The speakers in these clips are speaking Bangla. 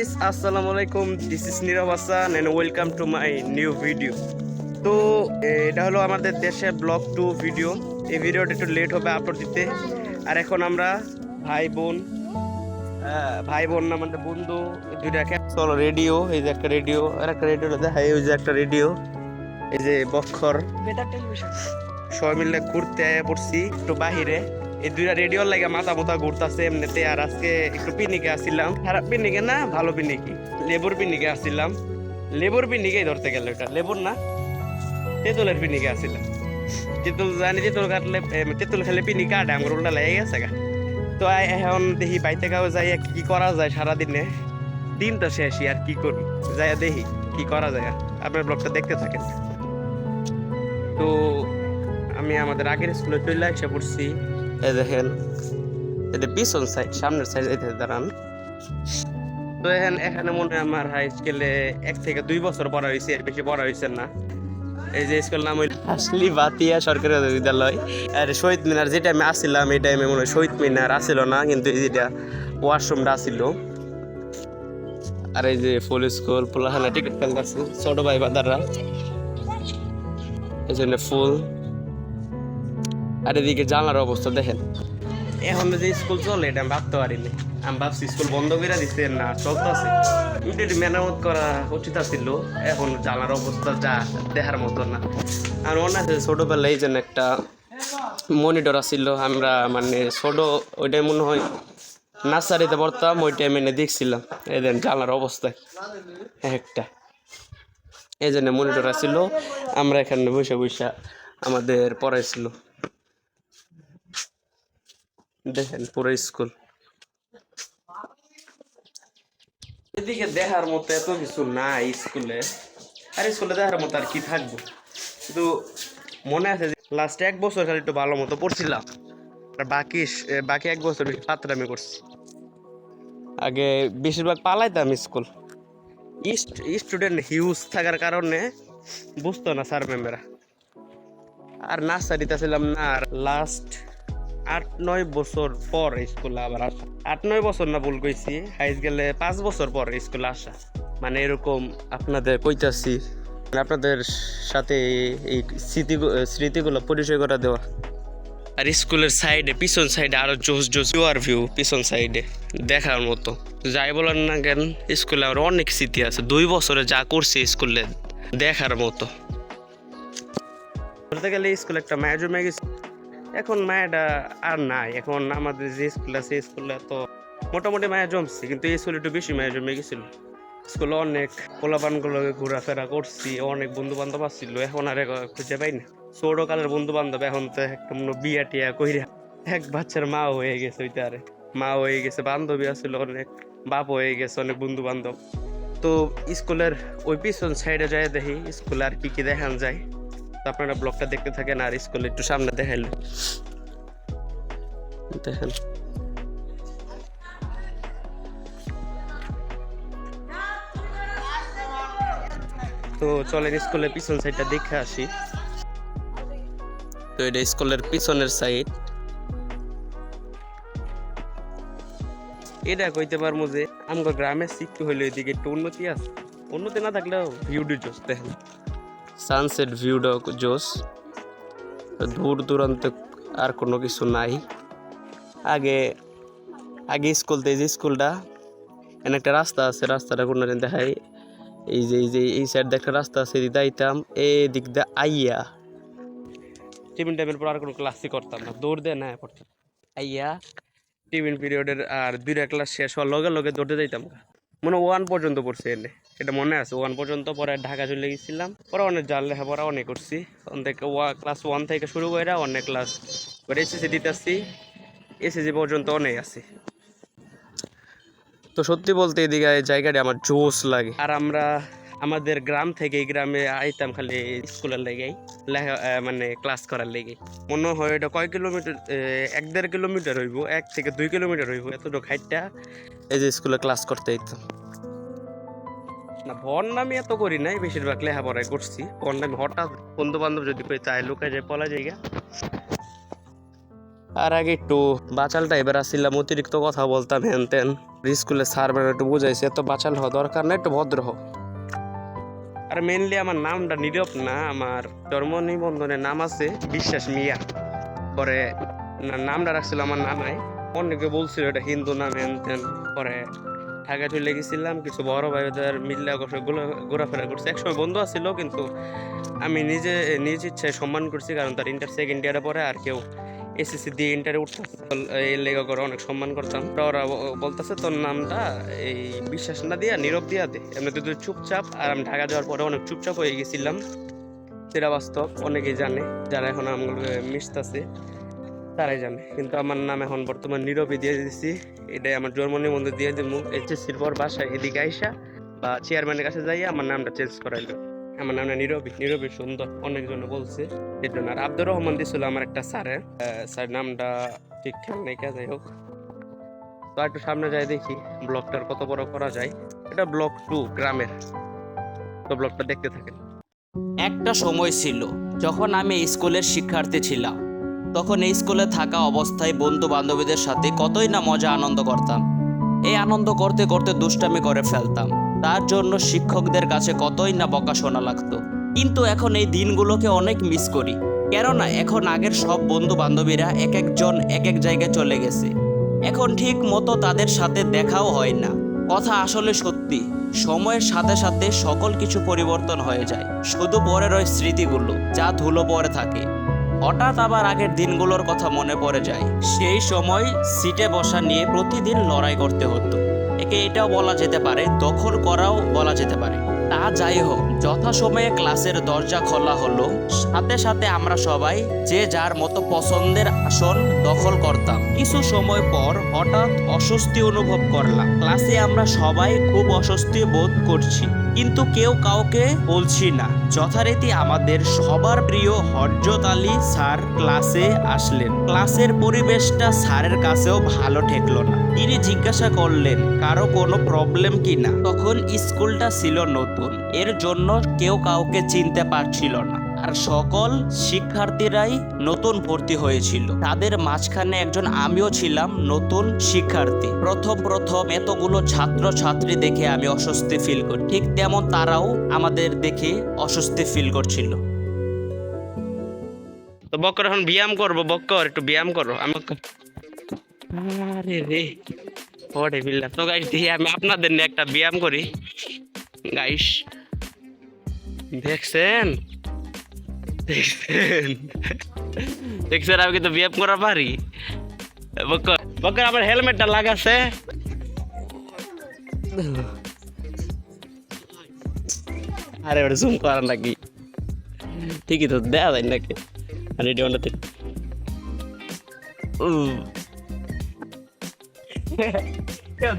গাইস আসসালামু আলাইকুম this is Nirob Hasan and welcome to my new video তো এটা হলো আমাদের দেশে ব্লগ টু ভিডিও এই ভিডিওটা একটু লেট হবে আপলোড দিতে। আর এখন আমরা ভাই বোন ভাই বোন না মানে বন্ধু দুইটা চলো রেডিও এই যে একটা রেডিও আর একটা রেডিও দেখাই ওই যে একটা রেডিও এই যে বক্ষর। সবাই মিলে ঘুরতে আয়া পড়ছি একটু বাহিরে। এই দুইটা রেডিওর লাগে মাথা মোথা ঘুরতাছে, এমনিতে। আর আজকে একটু পিনিকে আসছিলাম। খারাপ পিকনিকে না, ভালো পিকনিকে। লেবুর পিকনিকে আসছিলাম। লেবুর পিকনিকেই ধরতে গেল এটা। লেবুর না, তেঁতুলের পিনিকে আসছিলাম। তেঁতুল জানি, তেঁতুল কাটলে তেঁতুল খেলে পিকনিক কাটে, আমার উল্টা লেগে গেছে গা। তো এখন দেখি বাইতে গাও যাই কি করা যায় সারাদিনে। দিন তো শেষই, আর কি করবি যাই দেখি, কি করা যায়। আপনার ব্লগটা দেখতে থাকেন। তো আমি আমাদের আগের স্কুলে চলে এসে পড়ছি। এই এটা পিছন সাইড সামনের সাইড এই দাঁড়ান। তো এখানে এখানে মনে হয় আমার হাই স্কুলে এক থেকে দুই বছর পড়া হয়েছে, এর বেশি পড়া হয়েছে না। এই যে স্কুল নাম হইল আসলি বাতিয়া সরকারি বিদ্যালয়। আর শহীদ মিনার যে টাইমে আসছিলাম, এই টাইমে মনে হয় শহীদ মিনার আসছিল না, কিন্তু এই যেটা ওয়াশরুমটা আসছিল। আর এই যে ফুল স্কুল পোলাহানা টিকিট ফেলতেছে ছোট ভাই বাদাররা এই জন্য ফুল আর এদিকে জানলার অবস্থা দেখেন। এখন যে স্কুল চলে, এটা আমি ভাবতে পারিনি। আমি ভাবছি স্কুল বন্ধ করে দিচ্ছে না, চলতেছে। এটা মেরামত করা উচিত ছিল এখন জানলার অবস্থা যা, দেখার মতো না। আর মনে আছে ছোটোবেলায় জন্য একটা মনিটর আসছিল আমরা মানে ছোটো, ওইটাই মনে হয় নার্সারিতে পড়তাম, ওই টাইমে এনে দেখছিলাম। এই দেন জানলার অবস্থা একটা। এই জন্য মনিটর আসছিল আমরা এখানে বসে বসে আমাদের পড়াইছিল। দেখেন পুরো স্কুল। এদিকে দেখার মতো এত কিছু নাই স্কুলে। আর স্কুলে দেখার মতো আর কি থাকব? কিন্তু মনে আছে লাস্ট এক বছর খালি একটু ভালো মতো পড়ছিলাম। আর বাকি বাকি এক বছর বেশি পাত্রামি করছি। আগে বেশিরভাগ পালাইতাম স্কুল। স্টুডেন্ট হিউজ থাকার কারণে বুঝতো না স্যার ম্যামেরা আর নার্সারিতে ছিলাম না, আর লাস্ট আট নয় বছর পর স্কুলে আবার আসা। আট নয় বছর না ভুল কইছি, হাইস গেলে পাঁচ বছর পর স্কুলে আসা। মানে এরকম আপনাদের কইতাছি আপনাদের সাথে এই স্মৃতি, স্মৃতিগুলো পরিচয় করা দেওয়া আর স্কুলের সাইডে, পিছন সাইডে আরও জোস জোস আর ভিউ পিছন সাইডে দেখার মতো। যাই বলেন না কেন, স্কুলে আর অনেক স্মৃতি আছে। দুই বছরে যা করছে স্কুলে দেখার মতো। বলতে গেলে স্কুলে একটা মায়া জমে গেছে। এখন মায়াটা আর নাই। এখন আমাদের যে স্কুল আছে স্কুলে তো মোটামুটি মায়া জমছে, কিন্তু এই স্কুলে একটু বেশি মায়া জমে গেছিল। স্কুলে অনেক পোলাপানগুলোকে ঘোরাফেরা করছি, অনেক বন্ধু বান্ধব আসছিল এখন আর খুঁজে পাই না। ছোট কালের বন্ধু বান্ধব এখন তো একটা বিয়া টিয়া কইরা এক বাচ্চার মা হয়ে গেছে ওইটা আরে। মা হয়ে গেছে, বান্ধবী আছিল অনেক, বাপ হয়ে গেছে অনেক বন্ধু বান্ধব তো স্কুলের ওই পিছন সাইডে যায় দেখি স্কুলে আর কি কি দেখান যায়। আপনারা ব্লগটা দেখতে থাকেন আর স্কুলে একটু সামনে দেখাইল। দেখেন। তো চলেন স্কুলের পিছন সাইডটা দেখে আসি। তো এটা স্কুলের পিছনের সাইড। এটা কইতে পারব যে আমগো গ্রামের শিক্ষা হইল এদিকে একটু উন্নতি আছে। উন্নতি না থাকলেও ভিউডি জোস দেখেন। সানসেট ভিউটা জোস দূর দূরান্তে আর কোনো কিছু নাই। আগে আগে স্কুল এই যে স্কুলটা এনে একটা রাস্তা আছে, রাস্তাটা কোনো দেখাই। এই যে এই যে, এই সাইড একটা রাস্তা আছে, এদিকে যাইতাম এই দিক দিয়ে আইয়া। টিফিন টাইমের পর আর কোনো ক্লাসই করতাম না, দৌড় দিয়ে না পড়তাম। আইয়া টিফিন পিরিয়ডের আর দুইটা ক্লাস শেষ হওয়ার লগে লগে দৌড়তে যাইতাম মনে ওয়ান পর্যন্ত পড়ছে এনে। এটা মনে আছে ওয়ান পর্যন্ত পরে ঢাকা চলে গেছিলাম। পরে অনেক জাল লেখাপড়া অনেক করছি। তখন থেকে ওয়া ক্লাস ওয়ান থেকে শুরু করে অনেক ক্লাস পরে এসএসসি আসছি এসএসসি পর্যন্ত অনেক আছে। তো সত্যি বলতে এদিকে এই জায়গাটা আমার জোশ লাগে। আর আমরা আমাদের গ্রাম থেকে গ্রামে আইতাম খালি স্কুলের লেগেই লেখা মানে ক্লাস করার লেগে মনে হয় এটা কয় কিলোমিটার এক দেড় কিলোমিটার হইব, এক থেকে দুই কিলোমিটার হইব, এতটুকু হাইটটা এই যে স্কুলে ক্লাস করতে হইতাম না বন্যামি এত করি নাই, বেশিরভাগ লেখাপড়াই করছি। বন্যামি হঠাৎ বন্ধু বান্ধব যদি কই চাই লুকায় যায়, পলা জায়গা। আর আগে একটু বাচাল টাইপের আসছিলাম, অতিরিক্ত কথা বলতাম হ্যান তেন স্কুলে স্যার একটু বুঝাইছে, এত বাচাল হওয়া দরকার না, একটু ভদ্র হও। আর মেনলি আমার নামটা নীরব না, আমার জন্ম নিবন্ধনের নাম আছে বিশ্বাস মিয়া। পরে নামটা রাখছিল আমার নানাই। অনেকে বলছিল এটা হিন্দু নাম হ্যান তেন। পরে ঢাকা চলে গেছিলাম, কিছু বড় ভাইদের মিল্লা ঘোরাফেরা করছে। একসময় বন্ধু আছিল, কিন্তু আমি নিজে, নিজ ইচ্ছায় সম্মান করছি, কারণ তার ইন্টার সেকেন্ড ইয়ারে পরে আর কেউ এসএসসি দিয়ে ইন্টারে উঠতেছে এই লেগা করে অনেক সম্মান করতাম। তো ওরা বলতেছে, তোর নামটা এই বিশ্বাস না দিয়া, নীরব দিয়া দে। এমনি তুই চুপচাপ, আর আমি ঢাকা যাওয়ার পরে অনেক চুপচাপ হয়ে গেছিলাম। সেটা বাস্তব, অনেকেই জানে। যারা এখন আমগুলো মিশতেছে, তারাই জানে। কিন্তু আমার নাম এখন বর্তমান নীরবই দিয়ে দিছি। এটাই আমার জন্ম নিবন্ধন দিয়ে দিব এইচএসসির পর বাসায় এদিকে আইসা বা চেয়ারম্যানের কাছে যাই আমার নামটা চেঞ্জ করাইলো। আমার নামটা নীরবী নীরবী সুন্দর। অনেকজন বলছে। এর জন্য আর আব্দুর রহমান দিছিল আমার একটা স্যারে। স্যার নামটা ঠিক খেয়াল নেই যাই হোক। তো একটু সামনে যাই দেখি ব্লকটার কত বড় করা যায়। এটা ব্লক টু গ্রামের। তো ব্লকটা দেখতে থাকেন। একটা সময় ছিল যখন আমি স্কুলের শিক্ষার্থী ছিলাম। তখন এই স্কুলে থাকা অবস্থায় বন্ধু বান্ধবীদের সাথে কতই না মজা আনন্দ করতাম। এই আনন্দ করতে করতে দুষ্টামি করে ফেলতাম। তার জন্য শিক্ষকদের কাছে কতই না বকা শোনা লাগতো। কিন্তু এখন এই দিনগুলোকে অনেক মিস করি। কেননা এখন আগের সব বন্ধু বান্ধবীরা এক একজন এক এক জায়গায় চলে গেছে। এখন ঠিক মতো তাদের সাথে দেখাও হয় না। কথা আসলে সত্যি, সময়ের সাথে সাথে সকল কিছু পরিবর্তন হয়ে যায়। শুধু পরে রয় স্মৃতিগুলো, যা ধুলো পরে থাকে। হঠাৎ আবার আগের দিনগুলোর কথা মনে পড়ে যায়। সেই সময় সিটে বসা নিয়ে প্রতিদিন লড়াই করতে হতো। একে এটাও বলা যেতে পারে, দখল করাও বলা যেতে পারে। তা যাই হোক, যথাসময়ে ক্লাসের দরজা খোলা হলো। সাথে সাথে আমরা সবাই যে যার মতো পছন্দের আসন দখল করতাম। কিছু সময় পর হঠাৎ অস্বস্তি অনুভব করলাম। ক্লাসে আমরা সবাই খুব অস্বস্তি বোধ করছি, কিন্তু কেউ কাউকে বলছি না। যথারীতি আমাদের সবার প্রিয় হরজত আলী স্যার ক্লাসে আসলেন। ক্লাসের পরিবেশটা স্যারের কাছেও ভালো ঠেকলো না। তিনি জিজ্ঞাসা করলেন, কারও কোনো প্রবলেম কিনা তখন স্কুলটা ছিল নতুন। এর জন্য কেউ কাউকে চিনতে পারছিল না। আর সকল শিক্ষার্থীরাই নতুন ভর্তি হয়েছিল। তাদের মাঝখানে একজন আমিও ছিলাম নতুন শিক্ষার্থী। প্রথম প্রথম এতগুলো ছাত্র ছাত্রী দেখে আমি অস্বস্তি ফিল করি ঠিক তেমন তারাও আমাদের দেখে অস্বস্তি ফিল করছিল। তো বক্কর, এখন ব্যায়াম করব। বক্কর, একটু ব্যায়াম করো। আমি আরে রে। ওরে বিল্লা। তো গাইস দিয়ে আমি আপনাদের নিয়ে একটা ব্যায়াম করি। গাইস দেখছেন? দেখছেন দেখছেন আমি কিন্তু ব্যায়াম করা পারি। বক্কর বক্কর, আমার হেলমেটটা লাগাছে। আরে, ওটা জুম করা নাকি? ঠিকই তো দেওয়া যায় নাকি? আর এটি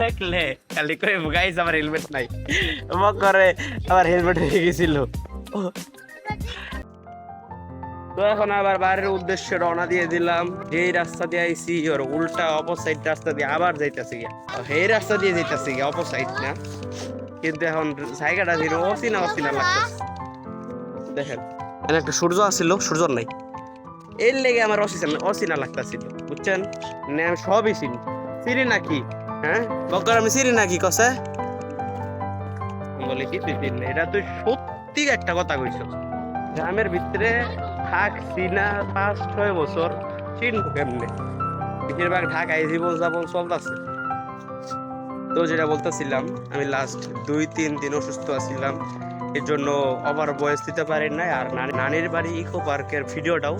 দেখলে, খালি করে গাইস, আমার হেলমেট নাই। করে আমার হেলমেট হয়ে গেছিল। তো এখন আবার বাইরের উদ্দেশ্যে রওনা দিয়ে দিলাম। যেই রাস্তা দিয়ে আইছি, ওর উল্টা অপোসাইড রাস্তা দিয়ে আবার যাইতেছি গিয়া। এই রাস্তা দিয়ে যাইতেছি গিয়া অপোসাইড না? কিন্তু এখন জায়গাটা যেন অচিনা অচিনা লাগতেছে। দেখেন, এখানে একটা সূর্য আসছিল সূর্য নাই। এর লেগে আমার অচিনা অচিনা লাগতেছিল, বুঝছেন? মানে আমি সবই চিনি। চিনি নাকি হ্যাঁ? বকর আমি চিনি নাকি কসে? বলে কি তুই চিনি? এটা তুই সত্যি একটা কথা কইছ গ্রামের ভিতরে থাকছি না পাঁচ ছয় বছর চিনবো কেমনে? বেশিরভাগ ঢাকায় জীবন যাপন চলতেছে। তো যেটা বলতেছিলাম, আমি লাস্ট দুই, তিন দিন অসুস্থ আছিলাম, এর জন্য ওভার বয়স দিতে পারি নাই, আর নানির বাড়ি ইকো পার্কের ভিডিওটাও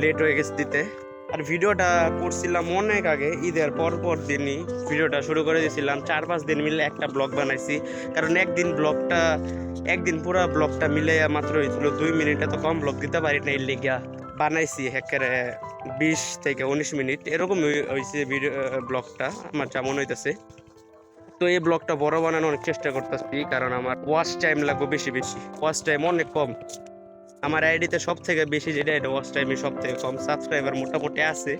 লেট হয়ে গেছে দিতে। আর ভিডিওটা করছিলাম অনেক আগে, ঈদের পর পর দিনই ভিডিওটা শুরু করে দিয়েছিলাম। চার পাঁচ দিন মিলে একটা ব্লগ বানাইছি। কারণ একদিন ব্লগটা, একদিন পুরো ব্লগটা মিলে মাত্র হয়েছিল দুই মিনিটে তো কম ব্লগ দিতে পারি না এর লিগা। বানাইছি একেবারে বিশ থেকে উনিশ মিনিট। এরকম হয়েছে ভিডিও, ব্লগটা, আমার যেমন হইতেছে। তো এই ব্লগটা বড় বানানোর চেষ্টা করতেছি, কারণ আমার ওয়াচ টাইম লাগবে বেশি বেশি। ওয়াচ টাইম অনেক কম। আমার আইডিতে সব থেকে বেশি যেটা এটা ওয়াচ টাইমে সব থেকে কম সাবস্ক্রাইবার মোটামুটি আছে।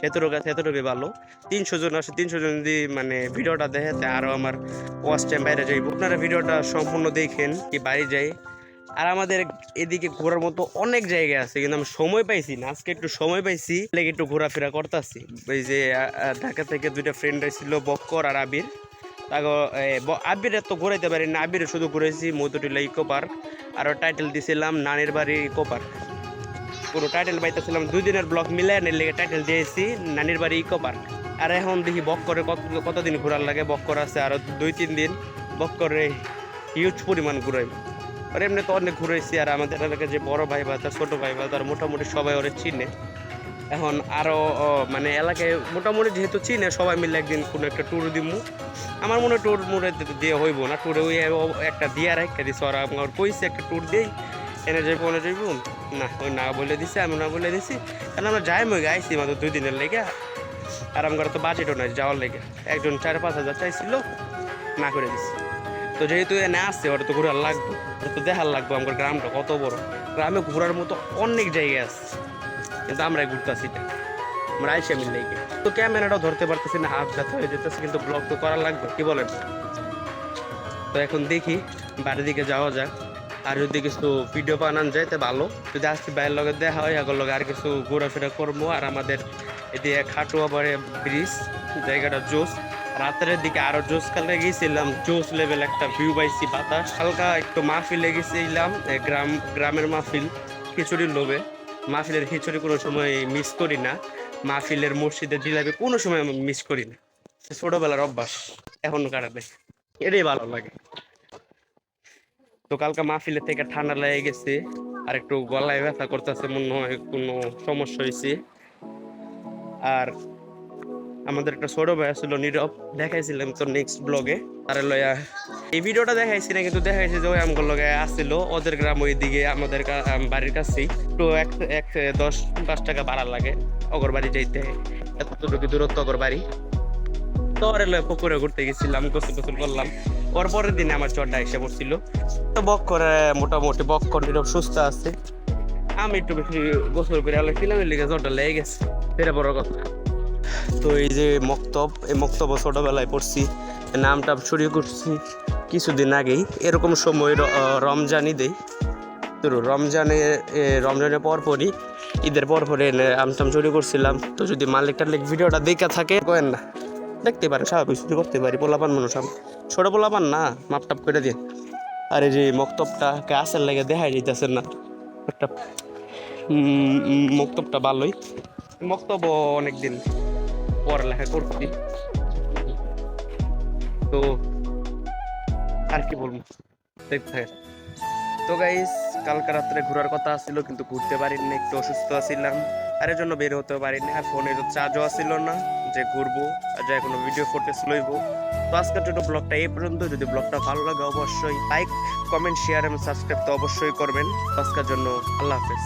সেতটুকু আছে এতটুকু ভালো। তিনশো জন আসে তিনশো জন যদি মানে ভিডিওটা দেখে, তা আরও আমার ওয়াচ টাইম বাইরে যাইব। আপনারা ভিডিওটা সম্পূর্ণ দেখেন, কি বাড়ি যাই। আর আমাদের এদিকে ঘোরার মতো অনেক জায়গা আছে, কিন্তু আমি সময় পাইছি না। আজকে একটু সময় পাইছি একটু ঘোরাফেরা করতেছি। ওই যে ঢাকা থেকে দুইটা ফ্রেন্ড ছিল বক্কর আর আবির। আবির তো ঘুরাইতে পারি না, আবির শুধু ঘুরেছি মধুটিলা ইকো পার্ক আর টাইটেল দিয়েছিলাম নানির বাড়ি ইকো পার্ক পুরো টাইটেল পাইতেছিলাম দুই দিনের ব্লগ মিলে লেগে টাইটেল দিয়েছি, নানির বাড়ি ইকো পার্ক আর এখন দেখি বক করে কত, কতদিন ঘোরার লাগে বক করে আছে আরও দুই, তিন দিন বক করে হিউজ পরিমাণ ঘুরাই আর এমনি তো অনেক ঘুরেছি আর আমাদের এলাকায় যে বড় ভাই বা তার ছোট ভাই বা তার মোটামুটি সবাই ওরে চিনে। এখন আরও মানে এলাকায় মোটামুটি যেহেতু চিনে সবাই মিলে একদিন কোনো একটা ট্যুর দিমু। আমার মনে ট্যুর মুড়ে দিয়ে হইব না ট্যুরে ওই একটা দিয়া রেখে দিছে, ওরা আমার কইছে একটা ট্যুর দেই, এনে যাইব, ওনে যাইব। না ওই না বলে দিছে, আমি না বলে দিছি। কারণ আমরা যাই মই গাইছি মাত্র দুই দিনের লেগে। আর আমার তো বাজেটও নাই যাওয়ার লেগে। একজন চার পাঁচ হাজার চাইছিল, না করে দিছি। তো যেহেতু এনে আসছে, ওটা তো ঘোরার লাগবে তো দেখার লাগবে, আমার গ্রামটা কত বড়। গ্রামে ঘোরার মতো অনেক জায়গা আছে। কিন্তু আমরা ঘুরতেছি আমরা আইসা মিল লেগে তো ক্যামেরাটাও ধরতে পারতেছি না, হাত ব্যথা হয়ে যেতেছে, কিন্তু ব্লগ তো করা লাগবে, কি বলেন? তো এখন দেখি, বাড়ির দিকে যাওয়া যাক। আর যদি কিছু ভিডিও বানান যায় তো ভালো। যদি আজকে বাইরের লগে দেখা হয়, আগের লগে আর কিছু ঘোরাফেরা করব। আর আমাদের এদিকে খাটুয়া বাড়ে ব্রিজ, জায়গাটা জোস রাতের দিকে আরও জোস কালে গেছিলাম। জোস লেভেল একটা ভিউ পাইছি, বাতাস। হালকা একটু মাহফিলে গেছিলাম গ্রাম, গ্রামের মাহফিল, খিচুড়ির লোভে। মাহফিলের খিচুড়ি কোনো সময় মিস করি না। মাহফিলের মসজিদের জিলাপি কোনো সময় আমি মিস করি না। ছোটবেলার অভ্যাস এখনও কাটাবে এটাই ভালো লাগে। তো কালকে মাহফিলের থেকে ঠান্ডা লেগে গেছে, আর একটু গলায় ব্যথা করতেছে, মনে হয় কোনো সমস্যা হয়েছে আর আমাদের একটা ছোট ভাই ছিল নীরব, দেখাইছিলাম তো নেক্সট ব্লগে তারে লয়া এই ভিডিওটা দেখাইছি না, কিন্তু দেখাইছি যে ওই আমগুলো লগে আসছিল, ওদের গ্রাম ওই দিকে আমাদের বাড়ির কাছেই। তো এক এক দশ পাঁচ টাকা ভাড়া লাগে অগর বাড়ি যাইতে। এতটুকু দূরত্ব অগর বাড়ি তো ওরে পুকুরে ঘুরতে গেছিলাম, গোসল গোসল করলাম। ওর পরের দিনে আমার জ্বরটা এসে পড়ছিল। তো বক করে মোটামুটি বক করে নীরব সুস্থ আছে। আমি একটু বেশি গোসল করে আলাইছিলাম, এর লিগে জ্বরটা লেগে গেছে। সেটা বড় কথা। তো এই যে মক্তব, এই মক্তব ছোটবেলায় পড়ছি নামটা শুরু করছি। কিছুদিন আগেই এরকম সময় র- আহ, রমজানই দেই। তো রমজানে রমজানের পরপরই ঈদের পর এনে আমটাম চুরি করছিলাম। তো যদি মালিক টালিক ভিডিওটা দেখা থাকে কেন না। দেখতে পারেন স্বাভাবিক শুরু করতে পারি পোলাপান মানুষ আমি ছোট পোলাপান না মাপটাপ করে দিন আর এই যে মক্তবটা গাছের লেগে দেখাই যেতেছে না। একটা মক্তবটা ভালোই। মক্তব অনেকদিন পড়ালেখা করছি। তো আর কি বলব? দেখতে। তো গাইস কালকে রাত্রে ঘোরার কথা ছিল কিন্তু ঘুরতে পারিনি, একটু অসুস্থ আছিলাম। আর এর জন্য বের হতে পারিনি, আর ফোনে তো চার্জও ছিল না, যে ঘুরবো, আর যাই কোনো ভিডিও ফুটেজ লইবো। তো আজকের জন্য ব্লগটা এই পর্যন্ত, যদি ব্লগটা ভালো লাগে অবশ্যই লাইক কমেন্ট শেয়ার এবং সাবস্ক্রাইব তো অবশ্যই করবেন। আজকের জন্য আল্লাহ হাফেজ।